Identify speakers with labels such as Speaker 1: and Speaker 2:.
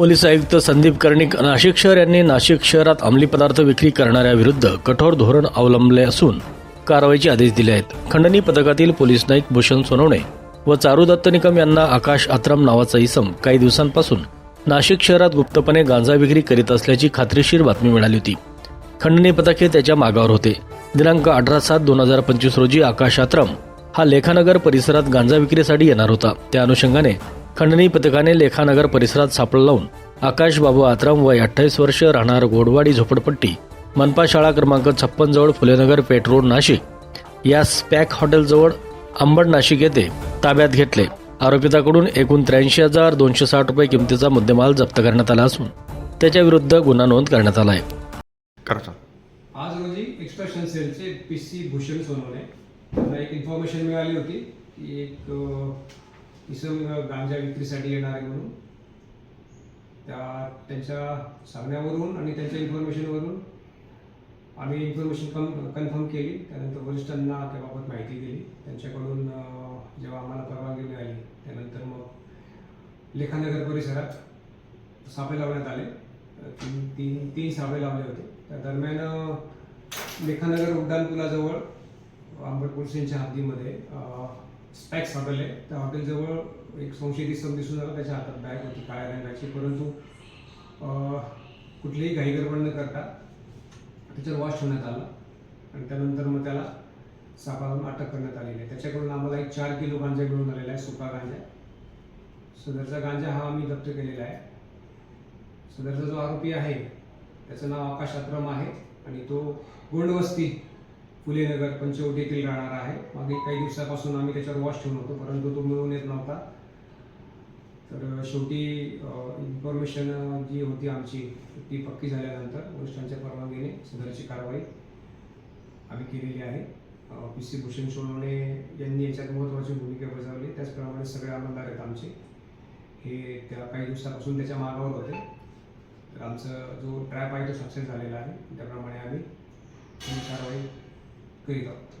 Speaker 1: Police आयुक्त संदीप कर्णिक नाशिक शहर यांनी नाशिक शहरात अंमली पदार्थ विक्री करणाऱ्याविरुद्ध कठोर धोरण अवलंबले असून कारवाईचे आदेश दिले आहेत. खंडणी पथकातील पोलीस नाईक भूषण सोनवणे व चारुदत्त निकम यांना आकाश आत्रम नावाचा इसम काही दिवसांपासून नाशिक शहरात गुप्तपणे गांजा विक्री करीत असल्याची खात्रीशीर बातमी मिळाली होती. खंडणी पथक हे त्याच्या मागावर होते. दिनांक अठरा सात दोन हजार पंचवीस रोजी आकाश आत्रम हा लेखानगर परिसरात गांजा विक्रीसाठी येणार होता. त्या अनुषंगाने खंडणी पथकाने लेखानगर परिसरात सापळा लावून आकाश बाबू आत्रम वय अठ्ठावीस वर्ष राहणार गोडवाडी झोपडपट्टी मनपा शाळा क्रमांक छप्पन जवळ फुलेनगर पेठ रोड नाशिक. या स्पॅक हॉटेलजवळ अंबड नाशिक येथे ताब्यात घेतले. आरोपिताकडून एकूण त्र्याऐंशी हजार दोनशे साठ रुपये किमतीचा मुद्देमाल जप्त करण्यात आला असून त्याच्या विरुद्ध गुन्हा नोंद करण्यात आला आहे.
Speaker 2: आज रोजी एक्स्ट्रॅक्शन सेलचे पी सी भूषण सोनवणे. एक इन्फॉर्मेशन मिळाली होती की एक अ, गांजा विक्रीसाठी येणार आहे म्हणून. त्या त्यांच्या सांगण्यावरून आणि त्यांच्या इन्फॉर्मेशनवरून आम्ही इन्फॉर्मेशन कम कन्फर्म केली. त्यानंतर वरिष्ठांना त्याबाबत माहिती दिली. त्यांच्याकडून जेव्हा आम्हाला परवानगी मिळाली त्यानंतर मग लेखानगर परिसरात सापे लावण्यात आले. तीन तीन तीन सापे लावले होते. त्या दरम्यान लेखानगर उड्डाणपुलाजवळ आंबट पोलिसांच्या हद्दीमध्ये स्पॅक्स हॉटेल आहे त्या हॉटेलजवळ एक संशयित इसम दिसून आला त्याच्या हातात बॅग होती काळ्या रंगाची. परंतु कुठलीही घाई गडबड न करता त्याच्यावर वॉश ठेवण्यात आला. आणि त्यानंतर मग त्याला सापळावून अटक करण्यात आलेली आहे. त्याच्याकडून आम्हाला एक चार किलो गांजा मिळून आलेला आहे सुका गांजा. सदरचा गांजा हा आम्ही जप्त केलेला आहे. सदरचा जो आरोपी आहे त्याचं नाव आकाश अक्रम आहे. आणि तो गोंडवस्ती फुलेनगर पंचवटी येथील राहणार आहे. मागे काही दिवसापासून आम्ही त्याच्यावर वॉश ठेवून होतो परंतु तो मिळून येत नव्हता. तर शेवटी इन्फॉर्मेशन जी होती आमची ती पक्की झाल्यानंतर वरिष्ठांच्या परवानगीने सदरची कारवाई आम्ही केलेली आहे. पी सी भूषण सोनवणे यांनी याच्यात महत्त्वाची भूमिका बजावली. त्याचप्रमाणे सगळे आमदार आहेत आमचे. हे त्या काही दिवसापासून त्याच्या मागावर होते. तर आमचा जो ट्रॅप आहे तो सक्सेस झालेला आहे. त्याप्रमाणे आम्ही कारवाई Höyry.